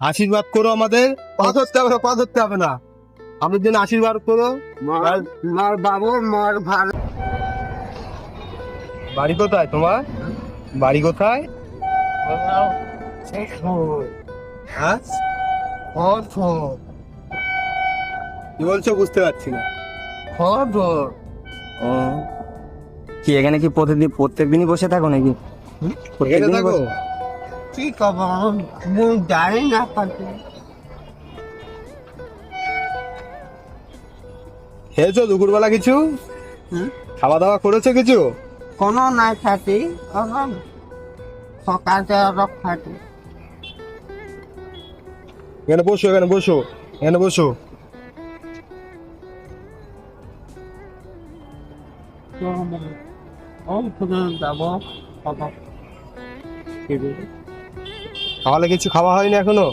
আশীর্বাদ করো আমাদের। পা ধরতে হবে না পা ধরতে হবে না। আমাদের জন্য আশীর্বাদ করো। মার মার বাবু মার ভালো বাড়ি কোথায় তোমার? বাড়ি কোথায়? হ্যাঁ? কি বলছো বুঝতে পারছি না। খবর ও কি এখানে কি প্রতিদিন প্রত্যেক দিনই বসে থাকো নাকি? থাকো? কি খবর মুখ জানি না পাচ্ছি খেয়েছো দুপুরবেলা কিছু? খাওয়া দাওয়া করেছ কিছু? কোনো নাই অলপ সকালে অলপ খাতি এখানে বসো এখানে বসো এখানে বসো। ওখানে যাব তাহলে কিছু খাওয়া হয়নি এখনও?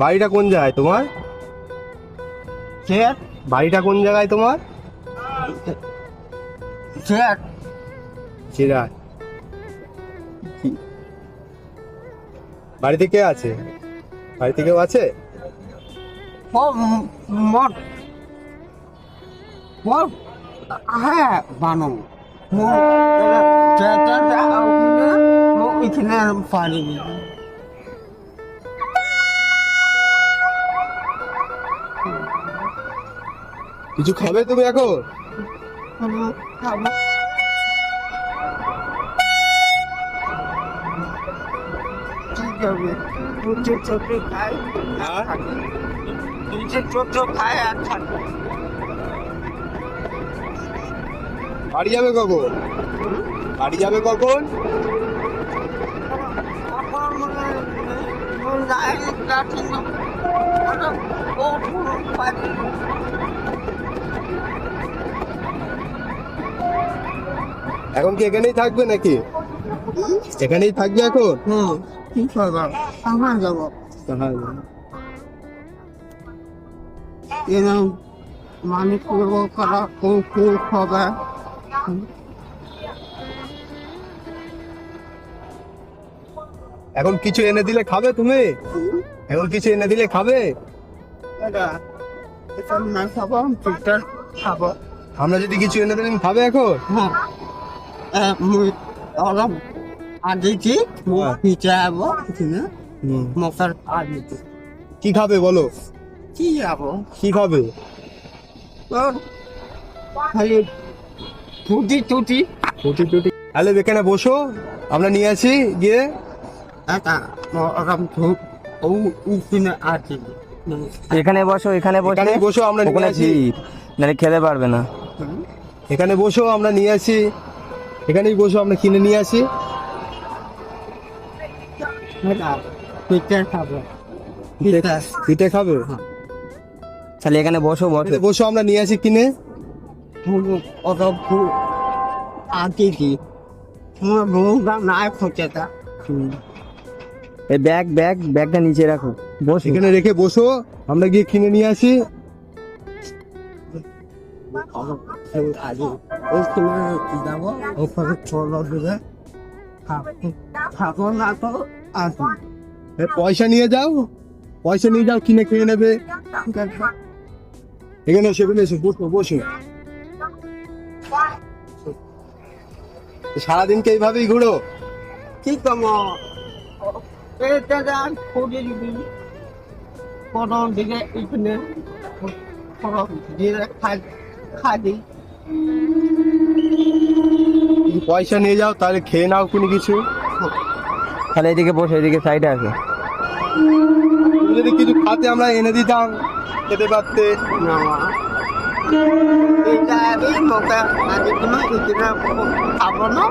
বাড়িটা কোন জায়গায় তোমার? চেয়ার বাড়িটা কোন জায়গায় তোমার? চিরায় বাড়িতে কে আছে? বাড়িতে কেউ আছে? মোট মোট হ্যাঁ বানো এখানে কিছু খাবে তুমি এখন ছোট খাই হ্যাঁ? ছোট খাই আর থাকবে বাড়ি যাবে কখন বাড়ি যাবে কখন? এখন কি এখানেই থাকবে নাকি? এখানেই থাকবে এখন? হুম কি করব যাব এরকম মানে করব করা খুব হবে। এখন কিছু এনে দিলে খাবে তুমি? এখন কিছু এনে দিলে খাবে? খাব আমরা যদি কিছু এনে দিলে খাবে এখন? হ্যাঁ। হ্যাঁ। কি খাবে বলো? কি যাব কি খাবে? টুটি টুটি। টুটি টুটি। তাহলে এখানে বসো আমরা নিয়ে আসি গিয়ে। এটা ওরকম ধূপ ও উঠিনে আছে এখানে বসো এখানে বসে এখানেই বসো আমরা নিয়ে ওখানে আসি। ভিড় নাহলে খেতে পারবে না। এখানে বসো আমরা নিয়ে আসি। এখানেই বসো আমরা কিনে নিয়ে আসি। পিঠা খাব। পিঠা খাবে? তাহলে এখানে বসো বসো। বসো আমরা নিয়ে আসি কিনে। ওরকম আগে কি তোমার বউটা নাই খোঁজে তা এই ব্যাগ ব্যাগ ব্যাগটা নিচে রাখো। বসো। এখানে রেখে বসো। আমরা গিয়ে কিনে নিয়ে আসি। তো এ, পয়সা নিয়ে যাও। পয়সা নিয়ে যাও কিনে খেয়ে নেবে। এখানে এসে এখানে এসে। বসো বসো। সারাদিনকে এইভাবেই ঘুরো? কি কমো? এটা যান খুঁজে দিবি কোনো দিকে এখানে কোনো দিকে খাদি পয়সা নিয়ে যাও তাহলে খেয়ে নাও কোনো কিছু। তাহলে এদিকে বসে এদিকে সাইডে আছে যদি কিছু খাতে আমরা এনে দিতাম। খেতে পারতে। না এটা আমি মোটা আগে কোনো এখানে খাব না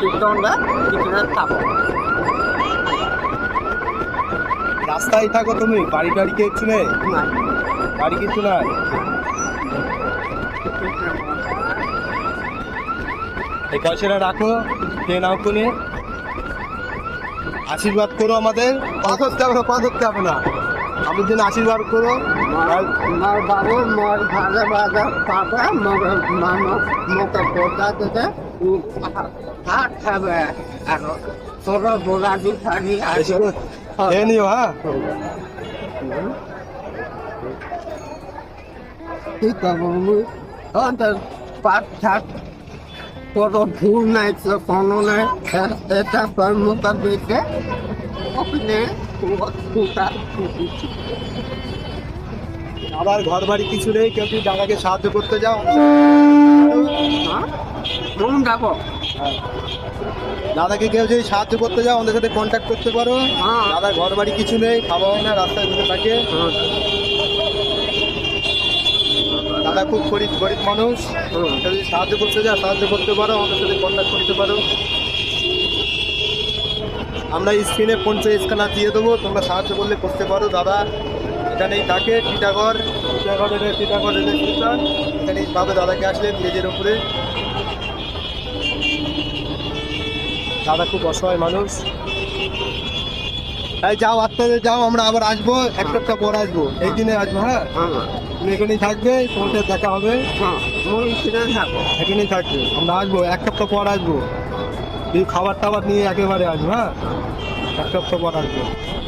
কীর্তনটা খাব। রাস্তায় থাকো তুমি বাড়ি টাড়ি কিছু নেই? বাড়ি কিছু নাই? এই পয়সাটা রাখো খেয়ে নাও তুমি আশীর্বাদ করো আমাদের। পা ধরতে হবে না পা ধরতে হবে না। আমাদের জন্য আশীর্বাদ করো। মার মার বাবু মার ভালো ভালো পাবে মোর মানো মোকে পোতা দেবে হাত খাবে। আর তোরা বোরাদি থাকি বেশি নিও হ্যাঁ সাত কোনো ভুল নাই কোনো নাই এটা ওখানে কুটা আবার ঘর বাড়ি কিছু নেই কেউ যদি দাদাকে সাহায্য করতে যাও। কোন যাব দাদাকে কেউ যদি সাহায্য করতে যাও আমাদের সাথে কন্ট্যাক্ট করতে পারো। হ্যাঁ। দাদার ঘর বাড়ি কিছু নেই খাওয়া হয় না রাস্তায় ঘুরে থাকে। দাদা খুব গরিব গরিব মানুষ। যদি সাহায্য করতে যাও সাহায্য করতে পারো আমাদের সাথে কন্ট্যাক্ট করতে পারো। আমরা স্ক্রিনে ফোন পে স্ক্যানার দিয়ে দেবো। তোমরা সাহায্য করলে করতে পারো দাদা। এখানেই থাকে টিটাগড়। টিটাগড় টিটাগড় এখানেই পাবে দাদাকে আসলে ব্রিজের উপরে। দাদা খুব অসহায় মানুষ। তাই যাও আস্তে আস্তে যাও আমরা আবার আসব এক সপ্তাহ পর আসব। এই দিনে আসব হ্যাঁ? তুমি এখানেই থাকবে তোমার সাথে দেখা হবে। এখানেই থাকবে আমরা আসব এক সপ্তাহ পর আসব। তুমি খাবার টাবার নিয়ে একেবারে আসব হ্যাঁ? এক সপ্তাহ পর আসব।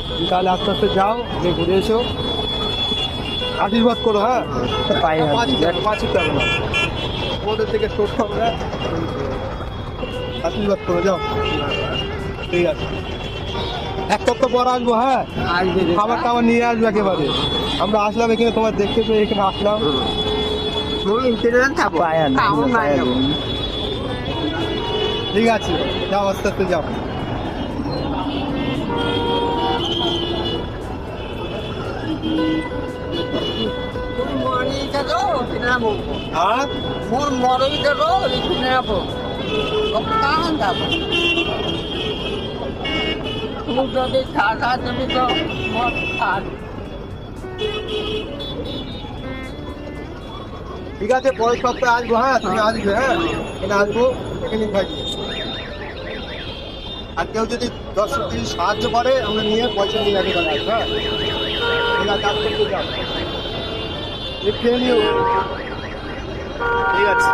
তুমি তাহলে আস্তে আস্তে যাও যে ঘুরে এসো। আশীর্বাদ করো হ্যাঁ? হাত পাঁচই না ওদের থেকে টোট হবে আশীর্বাদ করো যাও। ঠিক আছে। এক সপ্তাহ পর আসব হ্যাঁ? খাবার টাবার নিয়ে আসব একেবারে। আমরা আসলাম এখানে তোমার দেখতে পেয়ে এখানে আসলাম। ঠিক আছে যাও আস্তে আস্তে যাও। হ্যাঁ মোর মরই দেব যাব যদি ঠিক আছে, পরের সপ্তাহে আসব হ্যাঁ তুমি আসবে হ্যাঁ এখানে আসব, এখানে থাকবে আর কেউ যদি দশ যদি সাহায্য করে, আমরা নিয়ে পয়সা নিয়ে আসব হ্যাঁ। ঠিক আছে।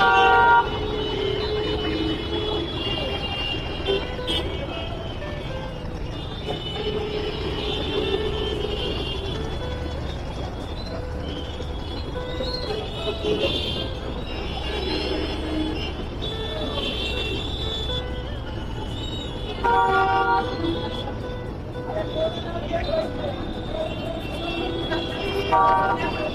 কাজ করতে